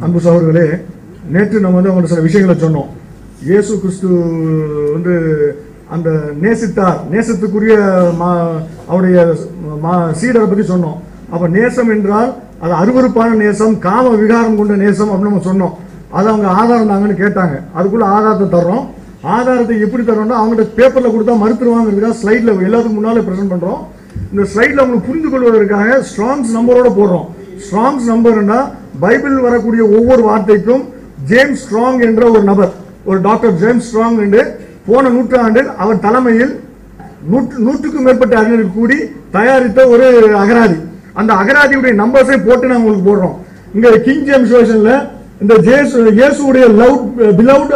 அன்பு சகோதரர்களே நேற்று நம்ம வந்து அவங்களுக்கு சில விஷயங்களை சொன்னோம். இயேசு கிறிஸ்து வந்து அந்த நேசித்தார் நேசத்துக்குரிய மா- அவருடைய மா- சீடரை பற்றி சொன்னோம். அப்போ நேசம் என்றால் அது அருவறுப்பான நேசம் காம விகாரம் கொண்ட நேசம் அப்படின்னு நம்ம சொன்னோம். அது அவங்க ஆதாரம் தாங்கன்னு கேட்டாங்க. அதுக்குள்ள ஆதாரத்தை தர்றோம். ஆதாரத்தை எப்படி தர்றோம்னா அவங்கள்ட்ட பேப்பரில் கொடுத்தா மறுத்துருவாங்கிறதுக்காக ஸ்லைடில் எல்லாத்துக்கும் முன்னாலே ப்ரெசென்ட் பண்ணுறோம் இந்த ஸ்லைடில் அவங்களுக்கு புரிந்து கொள்வதற்காக ஸ்ட்ராங்ஸ் நம்பரோட போடுறோம். ஸ்ட்ராங்ஸ் நம்பர்னா பைபிள் வரக்கூடிய ஒவ்வொரு வார்த்தைக்கும் ஜேம்ஸ் ஸ்ட்ராங் என்ற ஒரு நபர் ஒரு டாக்டர் ஜேம்ஸ் ஸ்ட்ராங் என்று போன நூற்றாண்டில் அவர் தலைமையில் நூற்று நூற்றுக்கும் மேற்பட்ட அறிஞர்கள் கூடி தயாரித்த ஒரு அகராதி. அந்த அகராதியுடைய நம்பர்ஸை போட்டு நாங்கள் உங்களுக்கு போடுறோம். இங்க கிங் ஜேம்ஸ் வேர்ஷன்ல இந்த இயேசுடைய லவ் பிலவுட்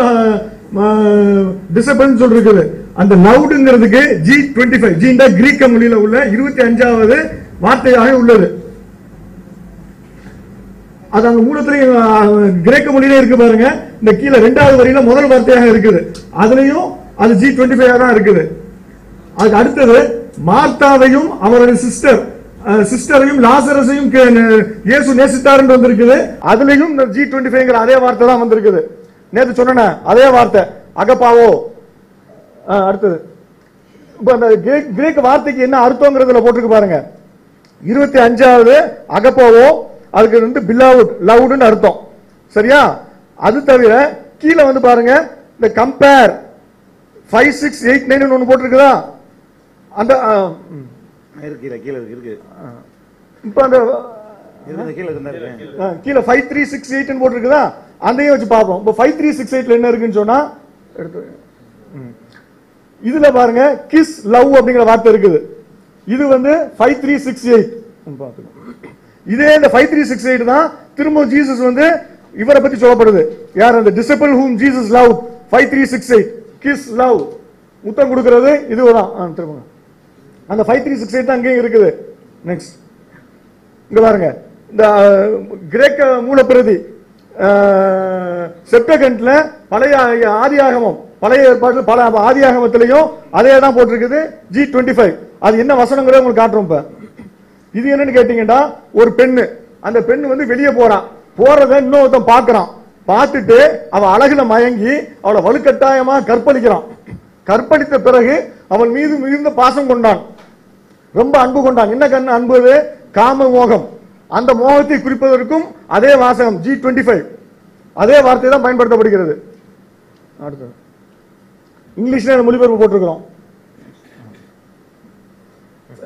டிசபிள் சொல்லிருக்குது. அந்த லவுடுங்கிறதுக்கு ஜி டுவெண்ட்டி ஃபைவ் ஜி கிரீக்க மொழியில உள்ள இருபத்தி அஞ்சாவது வார்த்தையாக உள்ளது. அது அந்த மூலத்திலையும் கிரேக்க மொழியிலே இருக்கு பாருங்க. இந்த கீழே ரெண்டாவது வரியில முதல் வார்த்தையாக இருக்குது. அதுலயும் அது ஜி டுவெண்ட்டி ஃபைவ் தான் இருக்குது. அதுக்கு அடுத்தது மார்த்தாவையும் அவருடைய சிஸ்டர் சிஸ்டரையும் லாசரஸையும் கே- இயேசு நேசித்தார் வந்திருக்குது. அதுலயும் இந்த ஜி டுவெண்ட்டி ஃபைவ்ங்கிற அதே வார்த்தை தான் வந்திருக்குது. நேற்று சொன்னேன் அதே வார்த்தை. அகப்பாவோ. அடுத்தது. இப்போ அந்த கிரேக் வார்த்தைக்கு என்ன அர்த்தங்கிறதுல போட்டிருக்கு பாருங்க. இருபத்தி அஞ்சாவது அகப்பாவோ. அதுக்கு வந்து பில்லாவுட் லவுடுன்னு அர்த்தம். சரியா? அது தவிர கீழே வந்து பாருங்க இந்த compare five six eight nine ஒன்று போட்டிருக்குதா? அந்த. இருக்கு கீழே கீழே இருக்கு இப்ப அந்த கீழே ஃபைவ் த்ரீ சிக்ஸ் எயிட்னு போட்டிருக்குதா? அதையும் வச்சு பார்ப்போம். இப்போ ஃபைவ் த்ரீ சிக்ஸ் எயிட்ல என்ன இருக்குன்னு சொன்னா. இதுல பாருங்க கிஸ் லவ் அப்படிங்கிற வார்த்தை இருக்குது. இது வந்து ஃபைவ் த்ரீ சிக்ஸ் எயிட் இதே இந்த ஃபைவ் த்ரீ சிக்ஸ் எயிட் தான் திரும்ப ஜீசஸ் வந்து இவரை பத்தி சொல்லப்படுது. யார் அந்த disciple whom Jesus love five three six eight kiss love முத்தம் கொடுக்கறது இதுதான் ஆ, திரும்ப அந்த ஃபைவ் த்ரீ சிக்ஸ் எயிட் அங்கேயும் இருக்குது. நெக்ஸ்ட் இங்க பாருங்க. இந்த கிரேக்க மூலப்பிரதி செப்டகண்ட்ல பழைய ஆதியாகமம் பழைய ஏற்பாட்டில் பல ஆதியாகமத்திலையும் அதே தான் போட்டிருக்குது. ஜி டுவெண்ட்டி ஃபைவ் அது என்ன வசனங்கிறத உங்களுக்கு காட்டுறோம் இப்போ. இது என்னன்னு கேட்டீங்கன்னா ஒரு பெண்ணு. அந்த பெண்ணு வந்து வெளியே போறான் போறத இன்னொருத்தன் பாக்குறான் பார்த்துட்டு அவ அழகுல மயங்கி அவளை வலுக்கட்டாயமா கற்பழிக்கிறான். கற்பழித்த பிறகு அவன் மீது மிகுந்த பாசம் கொண்டான். ரொம்ப அன்பு கொண்டான். என்ன கண்ணு அன்பு காம மோகம். அந்த மோகத்தை குறிப்பதற்கும் அதே வாசகம் ஜி டுவெண்ட்டி ஃபைவ் அதே வார்த்தை தான் பயன்படுத்தப்படுகிறது. அடுத்தது. இங்கிலீஷ்ல மொழிபெயர்ப்பு போட்டிருக்கிறோம்?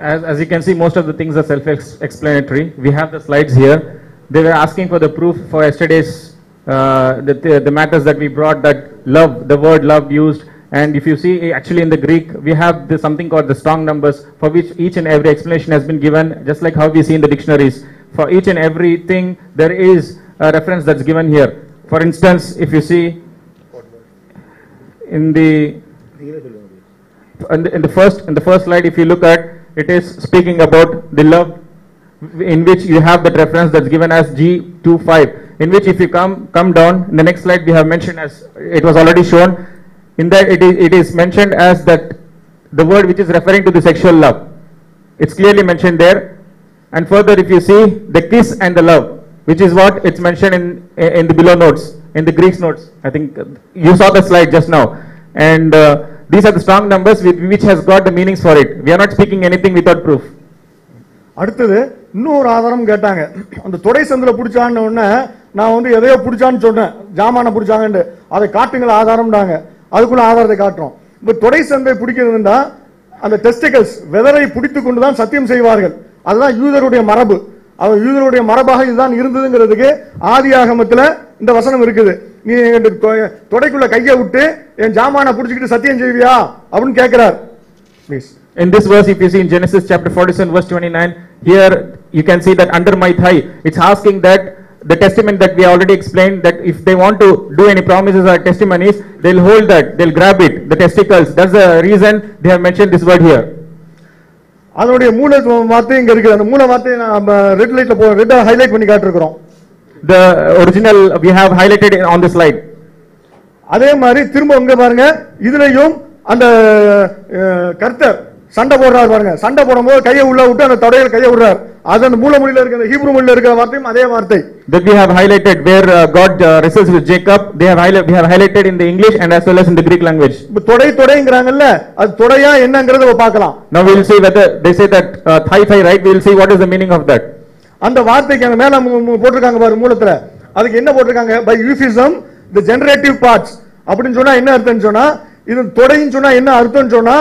as, as you can see, most of the things are self-explanatory. We have the slides here. They were asking for the proof for yesterday's, uh, the, the, the matters that we brought that love, the word love used. And if you see, eh, actually in the Greek, we have something called the strong numbers for which each and every explanation has been given, just like how we see in the dictionaries. For each and everything, there is a reference that's given here. For instance, if you see in the in the, in the first in the first slide, if you look at it is speaking about the love in which you have that reference that's given as g25 in which if you come come down in the next slide we have mentioned as it was already shown in that it is, it is mentioned as that the word which is referring to the sexual love. It's clearly mentioned there. And further if you see the kiss and the love which is what it's mentioned in in the below notes in the greek notes. I think you saw the slide just now. And uh, these are the strong numbers with, which has got the meanings for it. We are not speaking anything without proof. அடுத்தது இன்னொரு ஆதாரம் கேட்டாங்க. அந்த தொடை சந்தில பிடிச்சான்னு உடனே நான் வந்து எதையோ பிடிச்சான்னு சொன்னேன். ஜாமான பிடிச்சாங்கன்னு அதை காட்டுங்கள் ஆதாரம்டாங்க. அதுக்குள்ள ஆதாரத்தை காட்டுறோம். இப்போ தொடை சந்தை பிடிக்கிறதுண்டா அந்த டெஸ்டிகல்ஸ் வெதரை பிடித்து கொண்டு தான் சத்தியம் செய்வார்கள். அதுதான் யூதருடைய மரபு. அவர் யூதருடைய மரபாக இதுதான் இருந்ததுங்கிறதுக்கு ஆதி ஆகமத்தில் இந்த வசனம் இருக்குது. நீ தொடைக்குள்ள கையை விட்டு என் ஜாமான பிடிச்சிக்கிட்டு சத்தியம் செய்வியா அப்படின்னு கேட்கிறார் please in this verse if you see in genesis chapter 47 verse 29 here you can see that under my thigh it's asking that the testament that we already explained that if they want to do any promises or testimonies they'll hold that they'll grab it the testicles that's the reason they have mentioned this word here அதனுடைய மூல வார்த்தை இங்க இருக்குது அந்த மூல வார்த்தையை நம்ம red லைட்ல போ ரெட்டா ஹைலைட் பண்ணி காட்டிருக்கிறோம் the original we have highlighted on the slide அதே மாதிரி திரும்ப இங்க பாருங்க இதுலயும் அந்த கர்த்தர் சண்டை போடுறாரு பாருங்க சண்டை போடும்போது கையை உள்ள விட்டு அந்த தொடையில கையை விடுறாரு அது அந்த மூல மொழியில இருக்க அந்த ஹீப்ரு மொழியில இருக்கிற வார்த்தையும் அதே வார்த்தை That we have highlighted where uh, God uh, wrestles with Jacob, they have highlighted, we have highlighted in the English and as well as in the Greek language. தொடை தொடைங்கிறாங்கல்ல அது தொடையா என்னங்கறத பார்க்கலாம் Now we will see whether they say that uh, thigh thigh right, we will see what is the meaning of that. அந்த வார்த்தைக்கு அங்க மேல போட்டிருக்காங்க பாரு மூலத்துல. அதுக்கு என்ன போட்டிருக்காங்க? By euphemism the generative parts அப்படின்னு சொன்னா என்ன அர்த்தம்னு சொன்னா இது தொடைன்னு சொன்னா என்ன அர்த்தம்னு சொன்னா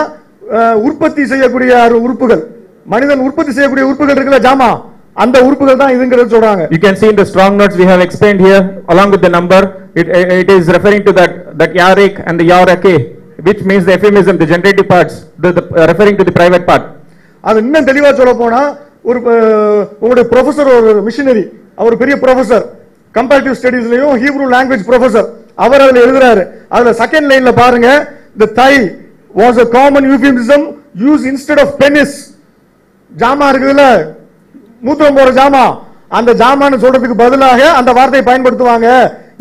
உற்பத்தி செய்யக்கூடிய உறுப்புகள். மனிதன் உற்பத்தி செய்யக்கூடிய உறுப்புகள் இருக்குல்ல ஜாமா? அந்த உறுப்புகள் தான் இதுங்கிறது சொல்றாங்க. Can see in the strong notes we have explained here along with the number, it, it is referring to that, that yarik and the yarake, which means the euphemism, the generative parts, the, the, uh, referring to the private part. அது இன்னும் தெளிவா சொல்ல போனா ஒரு உங்களுடைய professor ஒரு missionary அவர் பெரிய ப்ரொஃபசர் கம்பேரிட்டிவ் ஸ்டடீஸ்லையும் ஹீப்ரூ லாங்குவேஜ் ப்ரொஃபசர் அவர் அதில் எழுதுறாரு. அதில் செகண்ட் லைன்ல பாருங்க. The thigh was a common euphemism use instead of penis ஜாமா இருக்குதுல்ல? மூத்திரம் போற ஜாமா. அந்த ஜாமான்னு சொல்றதுக்கு பதிலாக அந்த வார்த்தையை பயன்படுத்துவாங்க.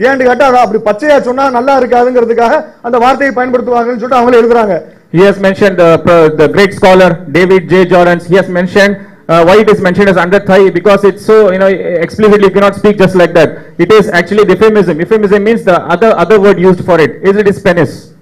ஏன்னு கேட்டா அதை அப்படி பச்சையா சொன்னா நல்லா இருக்காதுங்கிறதுக்காக அந்த வார்த்தையை பயன்படுத்துவாங்கன்னு சொல்லிட்டு அவங்களே எழுதுறாங்க. He has mentioned uh, the great scholar David J. Jordan. He has mentioned uh, why it is mentioned as under thigh because it's so you know explicitly you cannot speak just like that. It is actually the euphemism. Euphemism means the other other word used for it. Is it is penis.